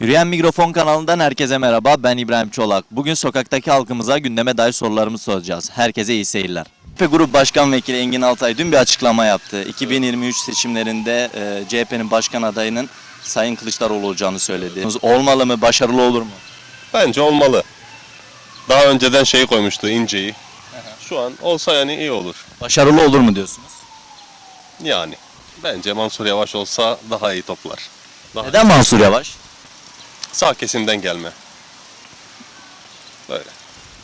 Yürüyen Mikrofon kanalından herkese merhaba. Ben İbrahim Çolak. Bugün sokaktaki halkımıza gündeme dair sorularımızı soracağız. Herkese iyi seyirler. CHP Grup Başkan Vekili Engin Altay dün bir açıklama yaptı. 2023 seçimlerinde e, CHP'nin başkan adayının Sayın Kılıçdaroğlu olacağını söyledi. Olmalı mı? Başarılı olur mu? Bence olmalı. Daha önceden şey koymuştu inceyi. Şu an olsa yani iyi olur. Başarılı olur mu diyorsunuz? Yani. Bence Mansur Yavaş olsa daha iyi toplar. Daha Neden Mansur Yavaş? Sağ kesimden gelme. Böyle.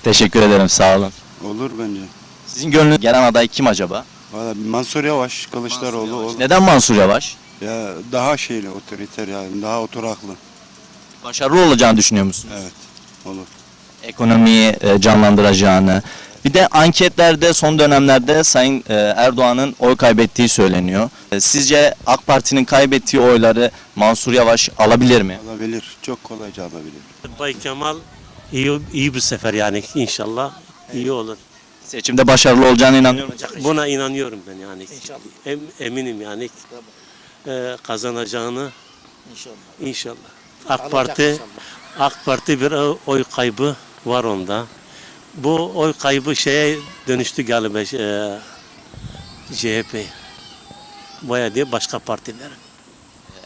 Teşekkür ederim. Sağ olun. Olur bence. Sizin gönlünüz gelen aday kim acaba? Valla Mansur Yavaş, Kılıçdaroğlu olur. Neden Mansur Yavaş? Ya daha şeyli, otoriter yani, daha oturaklı. Başarılı olacağını düşünüyor musunuz? Evet, olur. ekonomiyi e, canlandıracağını. Bir de anketlerde son dönemlerde Sayın e, Erdoğan'ın oy kaybettiği söyleniyor. E, Sizce AK Parti'nin kaybettiği oyları Mansur Yavaş alabilir mi? Alabilir, çok kolayca alabilir. Bay Kemal iyi, iyi bir sefer yani inşallah iyi olur. Seçimde başarılı olacağına inanıyor musunuz? Buna inanıyorum ben yani. Em, eminim yani e, kazanacağını inşallah. AK Parti AK Parti bir oy kaybı var onda. Bu oy kaybı şeye dönüştü galiba e, CHP. Baya diye başka partilere.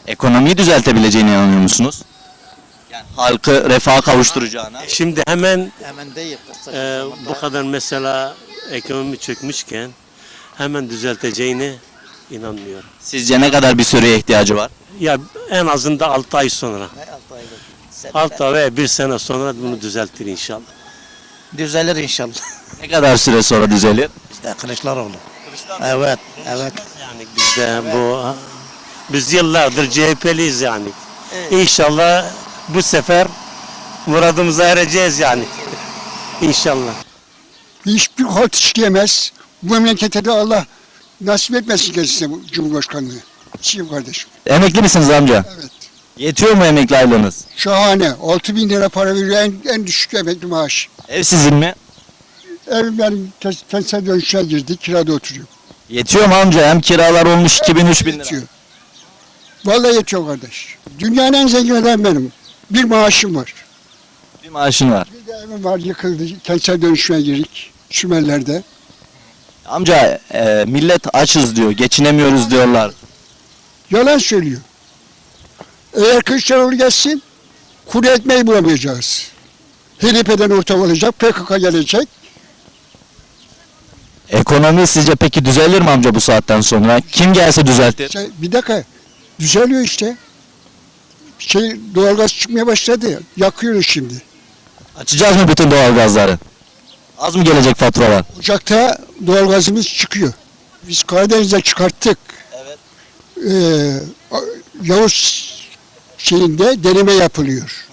Ekonomiyi düzeltebileceğine inanıyor musunuz? Yani halkı refaha kavuşturacağına. Şimdi hemen Hemen değil. kısa zamanda. bu kadar mesela ekonomi çökmüşken hemen düzelteceğine inanmıyorum. Sizce ne kadar bir süreye ihtiyacı var? Ya en azından 6 ay sonra, Ne altı aylık? Sen- 6 ay veya 1 sene sonra bunu düzeltir inşallah. Düzelir inşallah. Ne kadar süre sonra düzelir? İşte Kılıçdaroğlu. Evet, evet. Yani biz de bu biz yıllardır CHP'liyiz yani. İnşallah bu sefer muradımıza ereceğiz yani. İnşallah. Hiçbir halt işleyemez. Bu memlekete de Allah nasip etmesin kendisine bu Cumhurbaşkanlığı. Çiğim kardeşim. Emekli misiniz amca? Evet. Yetiyor mu emekli aylığınız? Şahane. 6 bin lira para veriyor en, en düşük emekli maaş. Ev sizin mi? Evim benim kes- kentsel dönüşüme girdi. Kirada oturuyor. Yetiyor mu amca? Hem kiralar olmuş 2000-3000 lira. Yetiyor. Vallahi yetiyor kardeş. Dünyanın en zengin adamı benim. Bir maaşım var. Bir maaşın var. Bir de evim var yıkıldı. Kentsel dönüşüme girdik. Sümerler'de. Amca e, millet açız diyor, geçinemiyoruz diyorlar. Yalan söylüyor. Eğer Kılıçdaroğlu gelsin, kuru ekmeği bulamayacağız. HDP'den ortak olacak, PKK gelecek. Ekonomi sizce peki düzelir mi amca bu saatten sonra? Kim gelse düzeltir. Şey, bir dakika, düzeliyor işte. Şey, doğalgaz çıkmaya başladı. Yakıyoruz şimdi. Açacağız mı bütün doğalgazları? Az mı gelecek faturalar? Ocakta doğalgazımız çıkıyor. Biz Karadeniz'de çıkarttık. Evet. Ee, Yavuz şeyinde deneme yapılıyor.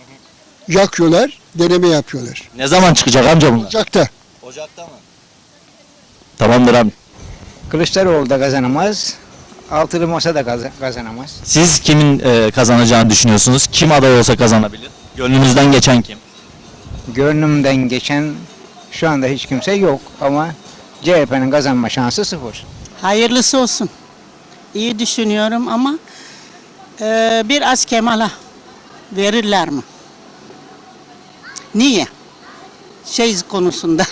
Yakıyorlar, deneme yapıyorlar. Ne zaman çıkacak amca bunlar? Ocakta. Ocakta mı? Tamamdır abi. Kılıçdaroğlu da kazanamaz. Altılı masa da kaza- kazanamaz. Siz kimin e, kazanacağını düşünüyorsunuz? Kim aday olsa kazanabilir? Gönlünüzden geçen kim? Gönlümden geçen şu anda hiç kimse yok ama CHP'nin kazanma şansı sıfır. Hayırlısı olsun. İyi düşünüyorum ama e, biraz Kemal'a verirler mi? Niye? Şey konusunda.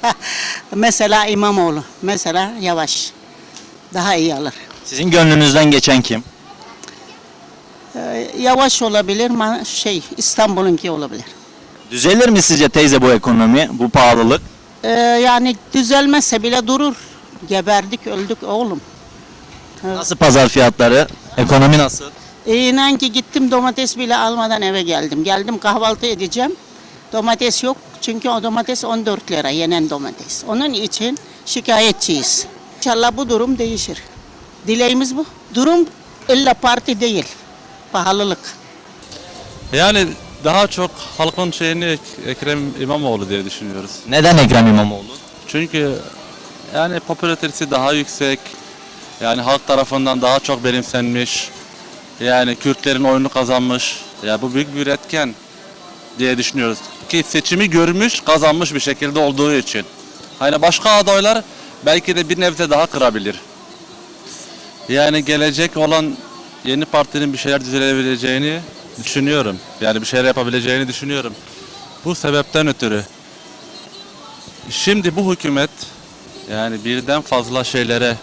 mesela İmamoğlu, mesela Yavaş. Daha iyi alır. Sizin gönlünüzden geçen kim? E, yavaş olabilir, ma- şey İstanbul'unki olabilir. Düzelir mi sizce teyze bu ekonomi, bu pahalılık? E, yani düzelmezse bile durur. Geberdik, öldük oğlum. Nasıl pazar fiyatları? Ekonomi nasıl? E, inan ki gittim domates bile almadan eve geldim. Geldim kahvaltı edeceğim. Domates yok çünkü o domates 14 lira yenen domates. Onun için şikayetçiyiz. İnşallah bu durum değişir. Dileğimiz bu. Durum illa parti değil. Pahalılık. Yani daha çok halkın şeyini Ekrem İmamoğlu diye düşünüyoruz. Neden Ekrem İmamoğlu? Çünkü yani popülaritesi daha yüksek. Yani halk tarafından daha çok benimsenmiş. Yani Kürtlerin oyunu kazanmış. Ya bu büyük bir etken diye düşünüyoruz. Ki seçimi görmüş, kazanmış bir şekilde olduğu için. Hani başka adaylar belki de bir nebze daha kırabilir. Yani gelecek olan yeni partinin bir şeyler düzelebileceğini düşünüyorum. Yani bir şeyler yapabileceğini düşünüyorum. Bu sebepten ötürü şimdi bu hükümet yani birden fazla şeylere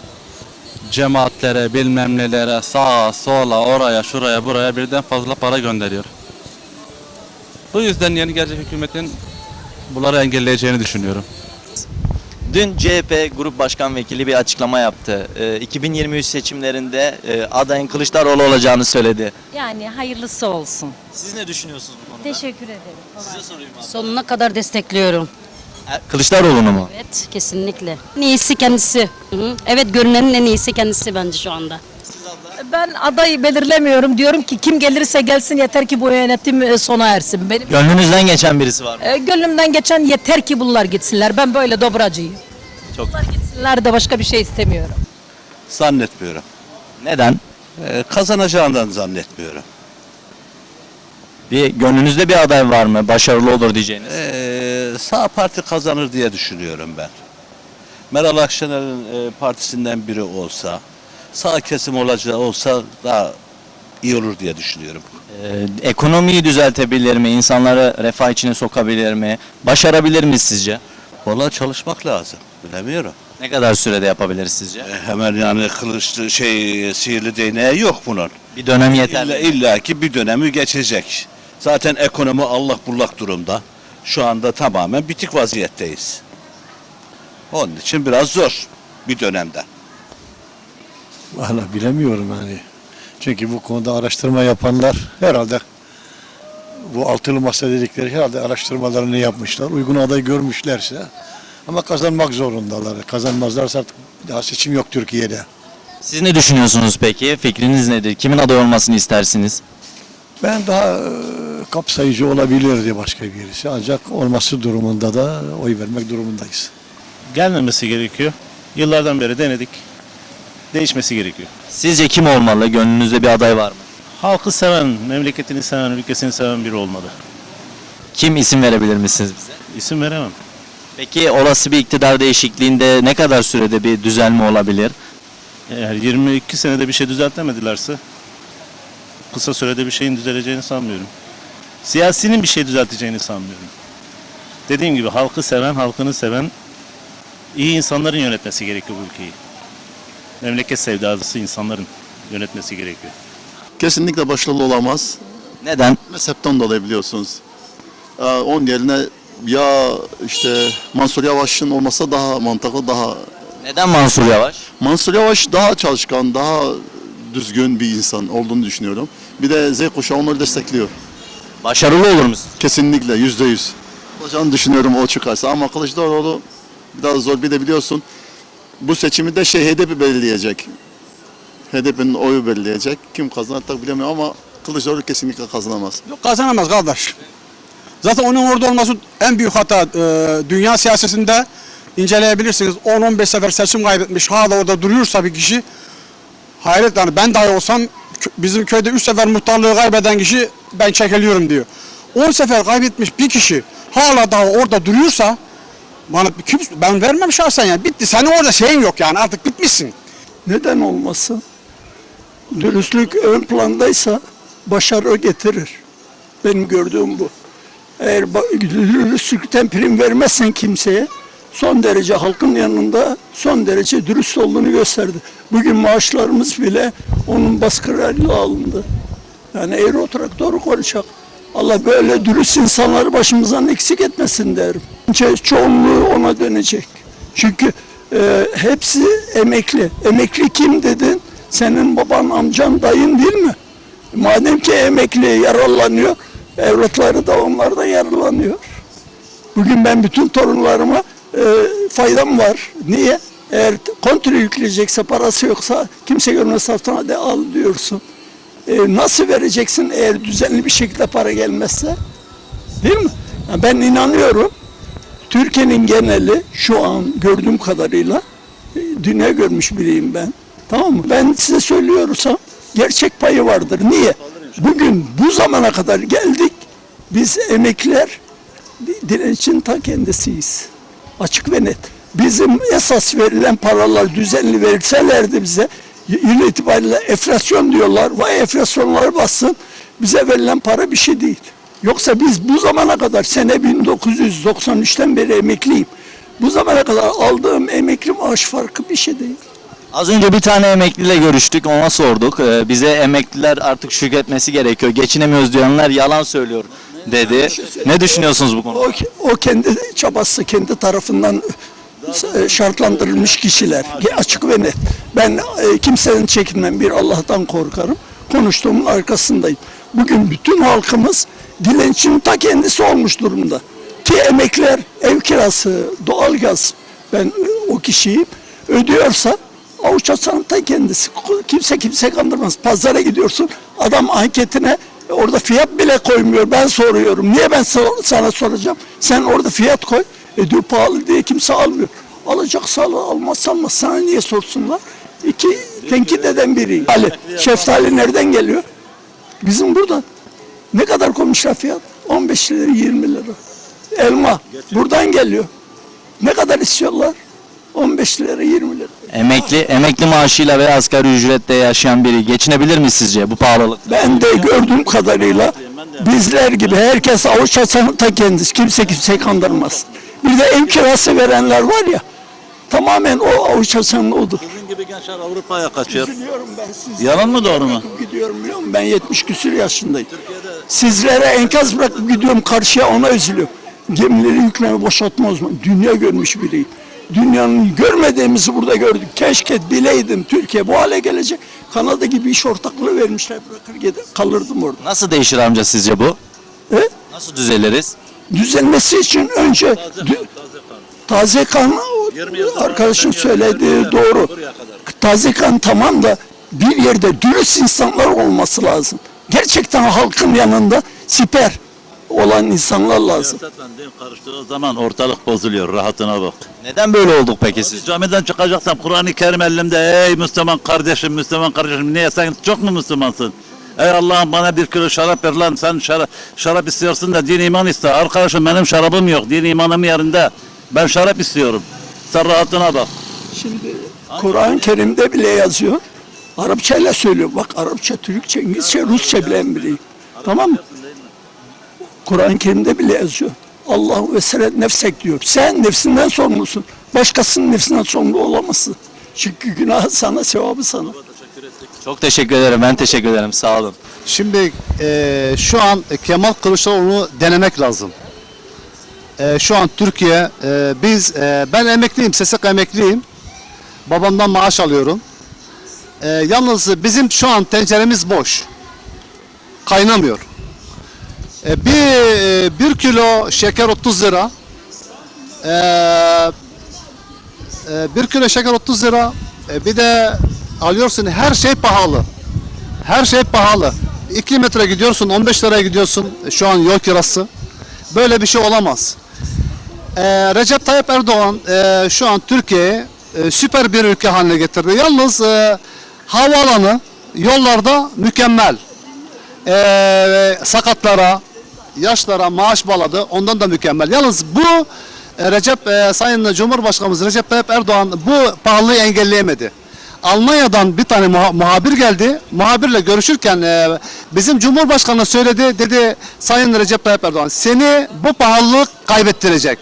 cemaatlere, bilmem nelere, sağa, sola, oraya, şuraya, buraya birden fazla para gönderiyor. Bu yüzden yeni gelecek hükümetin bunları engelleyeceğini düşünüyorum. Dün CHP Grup Başkan Vekili bir açıklama yaptı. Ee, 2023 seçimlerinde e, adayın Kılıçdaroğlu olacağını söyledi. Yani hayırlısı olsun. Siz ne düşünüyorsunuz bu konuda? Teşekkür ederim. Size sorayım abi. Sonuna kadar destekliyorum. E, Kılıçdaroğlu'nu mu? Evet, kesinlikle. En iyisi kendisi. Hı hı. Evet, görünenin en iyisi kendisi bence şu anda. Ben adayı belirlemiyorum. Diyorum ki kim gelirse gelsin yeter ki bu yönetim e, sona ersin. Benim Gönlünüzden geçen birisi var mı? e, gönlümden geçen yeter ki bunlar gitsinler. Ben böyle dobracıyım. Çok. Bunlar gitsinler de başka bir şey istemiyorum. Zannetmiyorum. Neden? Ee, kazanacağından zannetmiyorum. Bir gönlünüzde bir aday var mı? Başarılı olur diyeceğiniz. Ee, sağ parti kazanır diye düşünüyorum ben. Meral Akşener'in e, partisinden biri olsa, sağ kesim olacağı olsa daha iyi olur diye düşünüyorum. Ee, ekonomiyi düzeltebilir mi? İnsanları refah içine sokabilir mi? Başarabilir mi sizce? Vallahi çalışmak lazım. Bilemiyorum. Ne kadar sürede yapabilir sizce? E, hemen yani kılıçlı şey sihirli değneği yok bunun. Bir dönem yeter. İlla, illa ki bir dönemi geçecek. Zaten ekonomi allak bullak durumda. Şu anda tamamen bitik vaziyetteyiz. Onun için biraz zor bir dönemde. Valla bilemiyorum yani. Çünkü bu konuda araştırma yapanlar herhalde bu altılı masa dedikleri herhalde araştırmalarını yapmışlar. Uygun aday görmüşlerse ama kazanmak zorundalar. Kazanmazlarsa artık daha seçim yok Türkiye'de. Siz ne düşünüyorsunuz peki? Fikriniz nedir? Kimin aday olmasını istersiniz? Ben daha kapsayıcı olabilirdi başka birisi. Ancak olması durumunda da oy vermek durumundayız. gelmemesi gerekiyor. Yıllardan beri denedik. Değişmesi gerekiyor. Sizce kim olmalı? Gönlünüzde bir aday var mı? Halkı seven, memleketini seven, ülkesini seven biri olmalı. Kim isim verebilir misiniz bize? İsim veremem. Peki olası bir iktidar değişikliğinde ne kadar sürede bir düzelme olabilir? Eğer 22 senede bir şey düzeltemedilerse kısa sürede bir şeyin düzeleceğini sanmıyorum. Siyasinin bir şey düzelteceğini sanmıyorum. Dediğim gibi halkı seven, halkını seven iyi insanların yönetmesi gerekiyor bu ülkeyi. Memleket sevdalısı insanların yönetmesi gerekiyor. Kesinlikle başarılı olamaz. Neden? Mezhepten dolayı biliyorsunuz. Ee, onun yerine ya işte Mansur Yavaş'ın olmasa daha mantıklı, daha... Neden Mansur Yavaş? Mansur Yavaş daha çalışkan, daha düzgün bir insan olduğunu düşünüyorum. Bir de Z kuşağı onları destekliyor. Başarılı olur musunuz? Kesinlikle yüzde yüz. Olacağını düşünüyorum o çıkarsa ama Kılıçdaroğlu biraz zor. Bir de biliyorsun bu seçimi de şey HDP belirleyecek. HDP'nin oyu belirleyecek. Kim kazanır tabi bilemiyorum ama Kılıçdaroğlu kesinlikle kazanamaz. Yok kazanamaz kardeş. Zaten onun orada olması en büyük hata. Ee, dünya siyasetinde inceleyebilirsiniz. 10-15 sefer seçim kaybetmiş. Hala orada duruyorsa bir kişi hayret yani ben dahi olsam bizim köyde 3 sefer muhtarlığı kaybeden kişi ben çekiliyorum diyor. 10 sefer kaybetmiş bir kişi hala daha orada duruyorsa bana kim, ben vermem şahsen yani. Bitti. Senin orada şeyin yok yani artık bitmişsin. Neden olmasın? Dürüstlük ön plandaysa başarı getirir. Benim gördüğüm bu. Eğer dürüstlükten prim vermezsen kimseye son derece halkın yanında son derece dürüst olduğunu gösterdi. Bugün maaşlarımız bile onun baskılarıyla alındı. Yani eğri oturarak doğru konuşacak. Allah böyle dürüst insanları başımızdan eksik etmesin derim. Ço- Çoğunluğu ona dönecek. Çünkü e, hepsi emekli. Emekli kim dedin? Senin baban, amcan, dayın değil mi? Madem ki emekli yararlanıyor, evlatları da onlardan yararlanıyor. Bugün ben bütün torunlarıma e, faydam var. Niye? Eğer kontre yükleyecekse parası yoksa kimse görmez saftan hadi al diyorsun. E, nasıl vereceksin eğer düzenli bir şekilde para gelmezse? Değil mi? Ya ben inanıyorum. Türkiye'nin geneli şu an gördüğüm kadarıyla e, dünya görmüş biriyim ben. Tamam mı? Ben size söylüyorsam gerçek payı vardır. Niye? Bugün bu zamana kadar geldik. Biz emekliler direncin ta kendisiyiz. Açık ve net. Bizim esas verilen paralar düzenli verilselerdi bize yıl itibariyle enflasyon diyorlar. Vay enflasyonları bassın. Bize verilen para bir şey değil. Yoksa biz bu zamana kadar sene 1993'ten beri emekliyim. Bu zamana kadar aldığım emekli maaş farkı bir şey değil. Az önce bir tane emekliyle görüştük, ona sorduk. Ee, bize emekliler artık şükretmesi gerekiyor, geçinemiyoruz diyenler yalan söylüyor dedi. Ne düşünüyorsunuz bu konuda? O, o kendi çabası, kendi tarafından e, şartlandırılmış kişiler. Açık ve net. Ben e, kimsenin çekinmem, bir Allah'tan korkarım. Konuştuğumun arkasındayım. Bugün bütün halkımız dilencinin ta kendisi olmuş durumda. Ki emekler, ev kirası, doğalgaz, ben e, o kişiyim, ödüyorsa avuç açanın ta kendisi. Kimse kimse kandırmaz. Pazara gidiyorsun, adam anketine orada fiyat bile koymuyor. Ben soruyorum. Niye ben sana soracağım? Sen orada fiyat koy. E diyor pahalı diye kimse almıyor. Alacaksa al, almazsa almaz. Sana niye sorsunlar? İki, tenkit eden biriyim. Ali, şeftali nereden geliyor? Bizim buradan. Ne kadar koymuşlar fiyat? 15 lira, 20 lira. Elma buradan geliyor. Ne kadar istiyorlar? 15 lira, 20 lira. Emekli emekli maaşıyla veya asgari ücretle yaşayan biri geçinebilir mi sizce bu pahalılık? Ben de gördüğüm kadarıyla bizler gibi herkes avuç açanın ta kendisi. Kimse kimseyi kandırmaz. Bir de ev kirası verenler var ya tamamen o avuç açanın odur. Sizin gibi gençler Avrupa'ya kaçıyor. Biliyorum ben siz. Yalan mı doğru mu? Gidiyorum biliyor musun? Ben 70 küsür yaşındayım. Sizlere enkaz bırakıp gidiyorum karşıya ona üzülüyorum. Gemileri yükleme boşaltma uzmanı. Dünya görmüş biriyim. Dünyanın görmediğimizi burada gördük. Keşke bileydim Türkiye bu hale gelecek. Kanada gibi iş ortaklığı vermişler. Bırakır gider, kalırdım orada. Nasıl değişir amca sizce bu? He? Nasıl düzeliriz? Düzelmesi için önce dü- taze kan arkadaşın söylediği doğru. Taze kan tamam da bir yerde dürüst insanlar olması lazım. Gerçekten halkın yanında siper olan insanlar lazım. din karıştığı zaman ortalık bozuluyor. Rahatına bak. Neden böyle olduk peki siz? Camiden çıkacaksam Kur'an-ı Kerim elimde. Ey Müslüman kardeşim, Müslüman kardeşim. Niye sen çok mu Müslümansın? Ey Allah'ım bana bir kilo şarap ver lan. Sen şarap, şarap istiyorsun da din iman iste. Arkadaşım benim şarabım yok. Din imanım yerinde. Ben şarap istiyorum. Sen rahatına bak. Şimdi Kur'an-ı Kerim'de bile yazıyor. Arapçayla söylüyor. Bak Arapça, Türkçe, İngilizce, Rusça bilen biriyim. Tamam mı? Kur'an-ı Kerim'de bile yazıyor. Allah ve seret nefsek diyor. Sen nefsinden sorumlusun. Başkasının nefsinden sorumlu olamazsın. Çünkü günah sana, sevabı sana. Çok teşekkür ederim. Ben teşekkür ederim. Sağ olun. Şimdi eee, şu an Kemal Kılıçdaroğlu'nu denemek lazım. Eee, şu an Türkiye, eee, biz, eee, ben emekliyim, SSK emekliyim. Babamdan maaş alıyorum. Eee, yalnız bizim şu an tenceremiz boş. Kaynamıyor. Eee, bir, eee, bir kilo şeker 30 lira. Eee, bir kilo şeker 30 lira. Bir de alıyorsun her şey pahalı. Her şey pahalı. 2 metre gidiyorsun 15 liraya gidiyorsun şu an yol kirası. Böyle bir şey olamaz. Recep Tayyip Erdoğan e, şu an Türkiye'yi e, süper bir ülke haline getirdi. Yalnız e, havaalanı yollarda mükemmel. Ee, sakatlara, yaşlara maaş bağladı. Ondan da mükemmel. Yalnız bu e, Recep e, Sayın Cumhurbaşkanımız Recep Tayyip Erdoğan bu pahalılığı engelleyemedi. Almanya'dan bir tane muha- muhabir geldi. Muhabirle görüşürken e, bizim Cumhurbaşkanı söyledi. Dedi Sayın Recep Tayyip Erdoğan seni bu pahalılık kaybettirecek.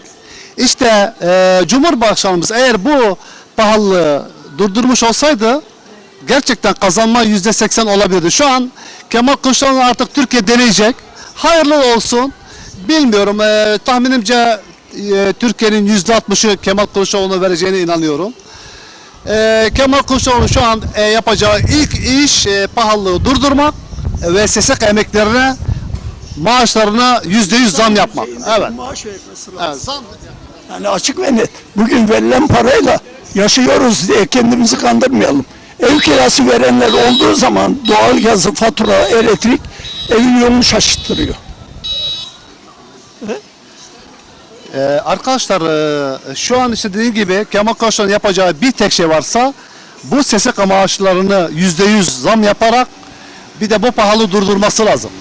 İşte e, Cumhurbaşkanımız eğer bu pahalılığı durdurmuş olsaydı gerçekten kazanma yüzde seksen olabilirdi. Şu an Kemal Kılıçdaroğlu artık Türkiye deneyecek. Hayırlı olsun. Bilmiyorum. e, tahminimce e, Türkiye'nin yüzde altmışı Kemal Kılıçdaroğlu'na vereceğine inanıyorum. E, Kemal Kılıçdaroğlu şu an e, yapacağı ilk iş e, pahalılığı durdurmak ve SSK emeklerine maaşlarına yüzde yüz zam yapmak. Evet. Maaş vermesi lazım. evet zam. Yani açık ve net. Bugün verilen parayla yaşıyoruz diye kendimizi kandırmayalım. Ev kirası verenler olduğu zaman doğalgazı, fatura, elektrik evin yolunu şaşırttırıyor. Ee, arkadaşlar e, şu an işte dediğim gibi Kemal Kılıçdaroğlu'nun yapacağı bir tek şey varsa bu SSK maaşlarını yüzde yüz zam yaparak bir de bu pahalı durdurması lazım.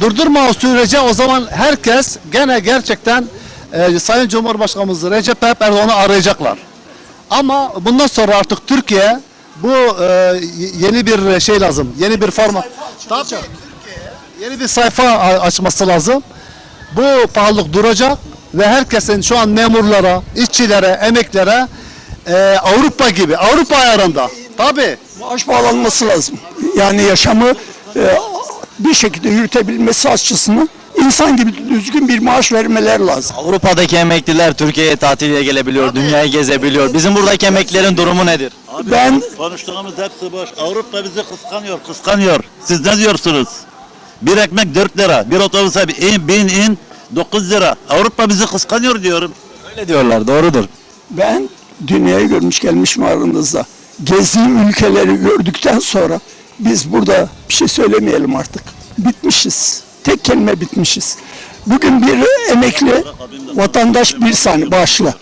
Durdurma sürece o zaman herkes gene gerçekten e, Sayın Cumhurbaşkanımız Recep Tayyip Erdoğan'ı arayacaklar. Ama bundan sonra artık Türkiye bu e, yeni bir şey lazım. Yeni bir format. Tabii. Yeni bir sayfa açması lazım. Bu pahalılık duracak ve herkesin şu an memurlara, işçilere, emeklere e, Avrupa gibi, Avrupa ayarında. Tabii. Maaş bağlanması lazım. Yani yaşamı e, bir şekilde yürütebilmesi açısından insan gibi düzgün bir maaş vermeler lazım. Avrupa'daki emekliler Türkiye'ye tatile gelebiliyor, dünyayı gezebiliyor. Bizim buradaki emeklilerin durumu nedir? Ben Konuştuğumuz hepsi boş. Avrupa bizi kıskanıyor, kıskanıyor. Siz ne diyorsunuz? Bir ekmek 4 lira, bir otobüse in, bin in 9 lira. Avrupa bizi kıskanıyor diyorum. Öyle diyorlar, doğrudur. Ben dünyayı görmüş gelmiş aranızda. Gezdiğim ülkeleri gördükten sonra biz burada bir şey söylemeyelim artık. Bitmişiz. Tek kelime bitmişiz. Bugün bir emekli vatandaş bir saniye bağışla.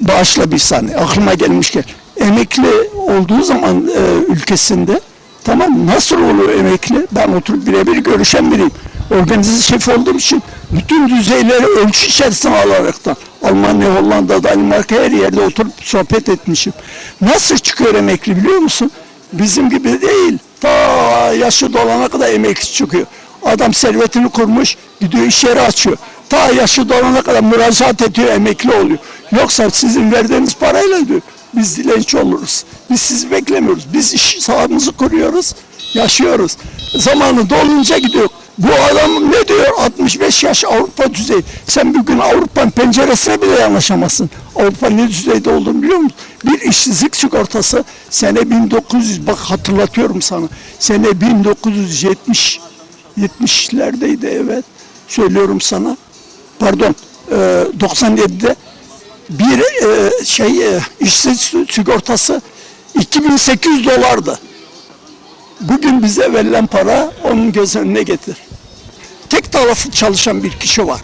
Bağışla bir saniye aklıma gelmişken. Emekli olduğu zaman e, ülkesinde tamam nasıl oluyor emekli? Ben oturup birebir görüşen biriyim. Organize şef olduğum için bütün düzeyleri ölçü içerisine alaraktan Almanya, Hollanda, Danimarka her yerde oturup sohbet etmişim. Nasıl çıkıyor emekli biliyor musun? Bizim gibi değil. Ta yaşı dolana kadar emekli çıkıyor. Adam servetini kurmuş, gidiyor iş yeri açıyor. Ta yaşı dolana kadar müracaat ediyor, emekli oluyor. Yoksa sizin verdiğiniz parayla diyor, biz dilenci oluruz. Biz sizi beklemiyoruz. Biz iş sahamızı kuruyoruz, yaşıyoruz. Zamanı dolunca gidiyor. Bu adam ne diyor? 65 yaş Avrupa düzeyi. Sen bugün Avrupa'nın penceresine bile yanaşamazsın. Avrupa ne düzeyde olduğunu biliyor musun? Bir işsizlik sigortası sene 1900 bak hatırlatıyorum sana. Sene 1970 70'lerdeydi evet. Söylüyorum sana. Pardon. e, 97'de bir e, şey e, işsizlik sigortası 2800 dolardı. Bugün bize verilen para onun göz önüne getir. Tek taraflı çalışan bir kişi var.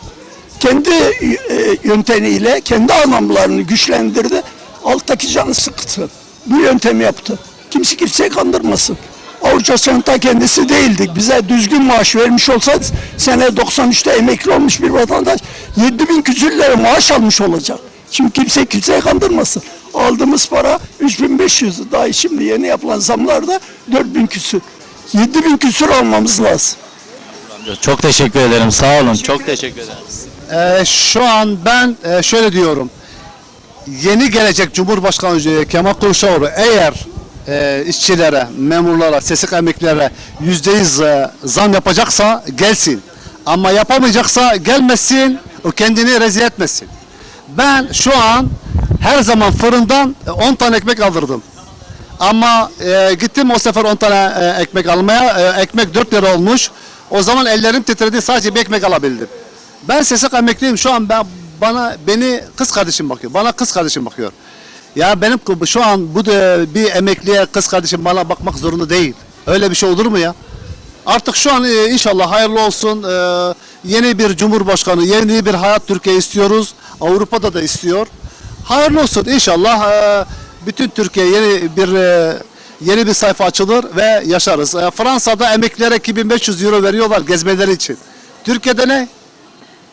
Kendi e, yöntemiyle kendi anlamlarını güçlendirdi. Alttaki canı sıktı. Bu yöntemi yaptı. Kimse kimseyi kandırmasın. Avuçasının ta kendisi değildik. Bize düzgün maaş vermiş olsaydı sene 93'te emekli olmuş bir vatandaş 7000 küsür maaş almış olacak. Şimdi kimse kimseyi kandırmasın. Aldığımız para 3500 daha şimdi yeni yapılan zamlarda 4000 küsür. 7000 küsür almamız lazım. Çok teşekkür ederim, sağ olun. Çok teşekkür ederim. Ee, şu an ben e, şöyle diyorum. Yeni gelecek Cumhurbaşkanı e, Kemal Kılıçdaroğlu eğer e, işçilere, memurlara, sesik emeklilere yüzde yüz e, zam yapacaksa gelsin. Ama yapamayacaksa gelmesin, o kendini rezil etmesin. Ben şu an her zaman fırından e, 10 tane ekmek aldırdım. Ama e, gittim o sefer 10 tane e, ekmek almaya. E, ekmek 4 lira olmuş. O zaman ellerim titredi sadece bir ekmek alabildim. Ben sesik emekliyim şu an ben bana beni kız kardeşim bakıyor. Bana kız kardeşim bakıyor. Ya benim şu an bu da bir emekliye kız kardeşim bana bakmak zorunda değil. Öyle bir şey olur mu ya? Artık şu an e, inşallah hayırlı olsun. E, yeni bir cumhurbaşkanı, yeni bir hayat Türkiye istiyoruz. Avrupa'da da istiyor. Hayırlı olsun inşallah. e, bütün Türkiye yeni bir e, yeni bir sayfa açılır ve yaşarız. E, Fransa'da emeklilere 2500 euro veriyorlar gezmeleri için. Türkiye'de ne?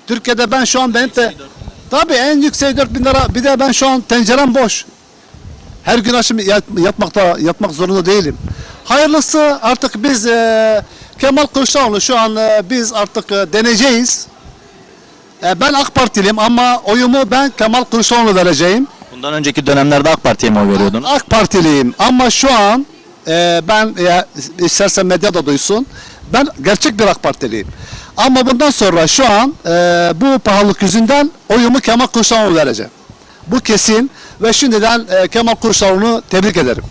Türkiye'de ben şu an benim de tabii en yüksek 4000 lira. Bir de ben şu an tencerem boş. Her gün aşım yat, yatmakta yatmak zorunda değilim. Hayırlısı artık biz e, Kemal Kılıçdaroğlu şu an e, biz artık e, deneyeceğiz. E, ben AK Partiliyim ama oyumu ben Kemal Kılıçdaroğlu vereceğim. Bundan önceki dönemlerde AK Parti'ye mi oy veriyordunuz? AK Partiliyim ama şu an e, ben e, istersen medya da duysun. Ben gerçek bir AK Partiliyim. Ama bundan sonra şu an e, bu pahalılık yüzünden oyumu Kemal Kılıçdaroğlu vereceğim. Bu kesin ve şimdiden e, Kemal Kılıçdaroğlu'nu tebrik ederim.